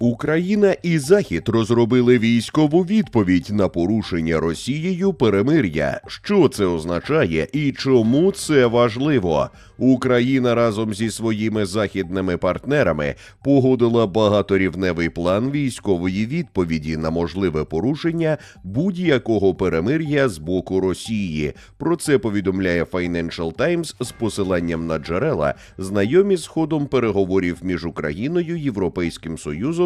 Україна і Захід розробили військову відповідь на порушення Росією перемир'я. Що це означає і чому це важливо? Україна разом зі своїми західними партнерами погодила багаторівневий план військової відповіді на можливе порушення будь-якого перемир'я з боку Росії. Про це повідомляє Financial Times з посиланням на джерела, знайомі з ходом переговорів між Україною, Європейським Союзом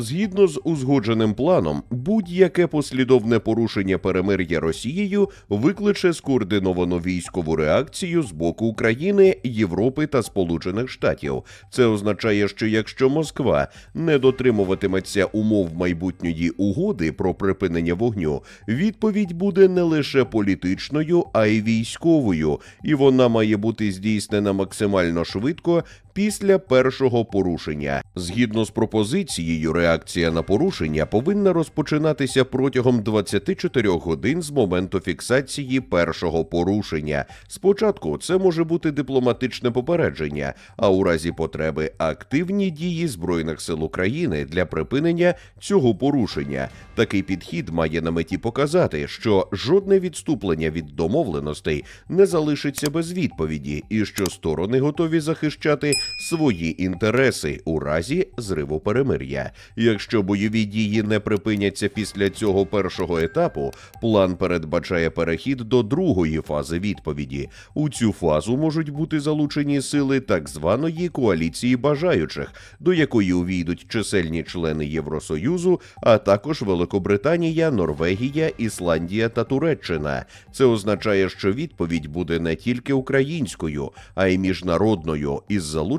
Згідно з узгодженим планом, будь-яке послідовне порушення перемир'я Росією викличе скоординовану військову реакцію з боку України, Європи та Сполучених Штатів. Це означає, що якщо Москва не дотримуватиметься умов майбутньої угоди про припинення вогню, відповідь буде не лише політичною, а й військовою, і вона має бути здійснена максимально швидко після першого порушення. Згідно з пропозицією, реакція на порушення повинна розпочинатися протягом 24 годин з моменту фіксації першого порушення. Спочатку це може бути дипломатичне попередження, а у разі потреби активні дії збройних сил України для припинення цього порушення. Такий підхід має на меті показати, що жодне відступлення від домовленостей не залишиться без відповіді, і що сторони готові захищати свої інтереси у разі зриву перемир'я. Якщо бойові дії не припиняться після цього першого етапу, план передбачає перехід до другої фази відповіді. У цю фазу можуть бути залучені сили так званої коаліції бажаючих, до якої увійдуть чисельні члени Євросоюзу, а також Великобританія, Норвегія, Ісландія та Туреччина. Це означає, що відповідь буде не тільки українською, а й міжнародною із залученням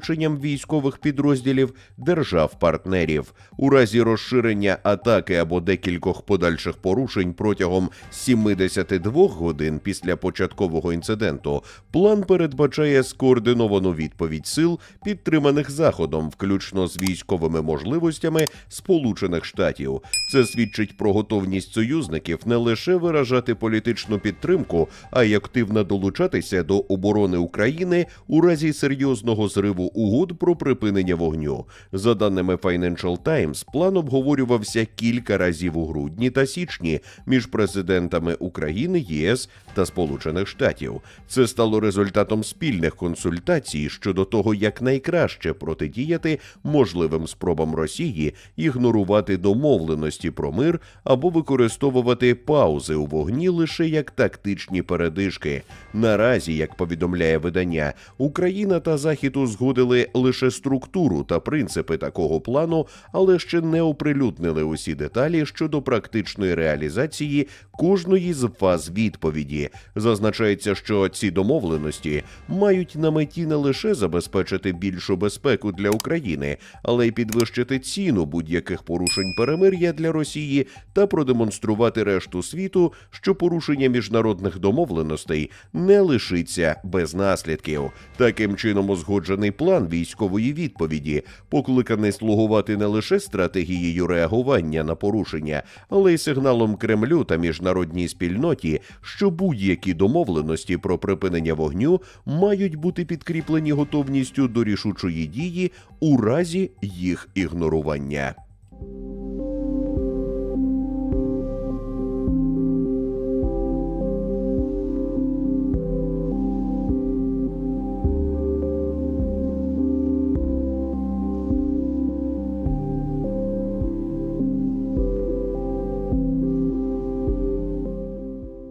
військових підрозділів держав-партнерів. У разі розширення атаки або декількох подальших порушень протягом 72 годин після початкового інциденту, план передбачає скоординовану відповідь сил, підтриманих заходом, включно з військовими можливостями Сполучених Штатів. Це свідчить про готовність союзників не лише виражати політичну підтримку, а й активно долучатися до оборони України у разі серйозного зриву угод про припинення вогню. За даними Financial Times, план обговорювався кілька разів у грудні та січні між президентами України, ЄС та Сполучених Штатів. Це стало результатом спільних консультацій щодо того, як найкраще протидіяти можливим спробам Росії ігнорувати домовленості про мир або використовувати паузи у вогні лише як тактичні передишки. Наразі, як повідомляє видання, Україна та Захід узгодили лише структуру та принципи такого плану, але ще не оприлюднили усі деталі щодо практичної реалізації кожної з фаз відповіді. Зазначається, що ці домовленості мають на меті не лише забезпечити більшу безпеку для України, але й підвищити ціну будь-яких порушень перемир'я для Росії та продемонструвати решту світу, що порушення міжнародних домовленостей не лишиться без наслідків. Таким чином, узгоджений план військової відповіді покликаний слугувати не лише стратегією реагування на порушення, але й сигналом Кремлю та міжнародній спільноті, що будь-які домовленості про припинення вогню мають бути підкріплені готовністю до рішучої дії у разі їх ігнорування.